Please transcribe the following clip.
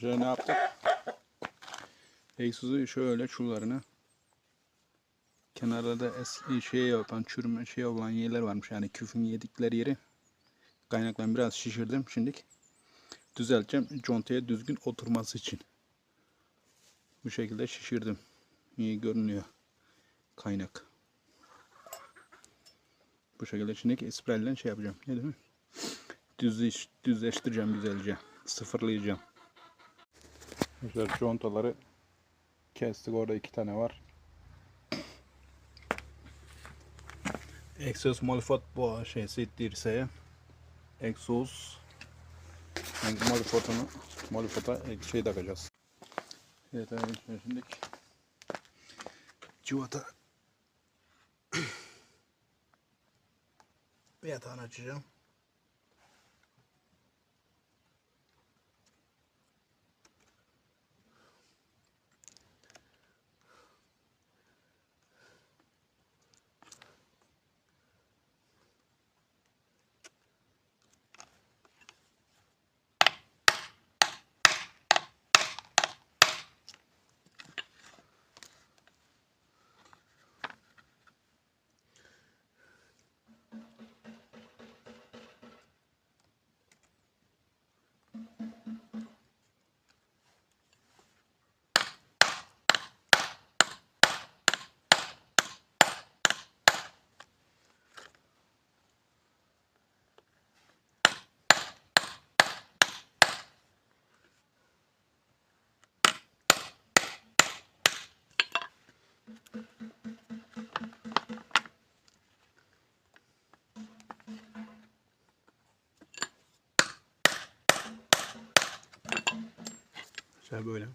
Şöyle ne yaptık? Egzozu şöyle şularına kenarlarda eski şey yapan çürüme şey olan yerler varmış. Yani küfün yedikleri yeri. Kaynakla biraz şişirdim şimdilik. Düzelteceğim. Contaya düzgün oturması için. Bu şekilde şişirdim. İyi görünüyor kaynak. Bu şekilde şimdi esprelle şey yapacağım. Ne mi Düzleş, düzleştireceğim güzelce sıfırlayacağım Arkadaşlar contaları kestik orada iki tane var egzoz molifot bu şeysi dirseğe egzoz yani molifotunu molifota şey takacağız. Evet arkadaşlar şimdi civata yatağını açacağım. Şey böyle.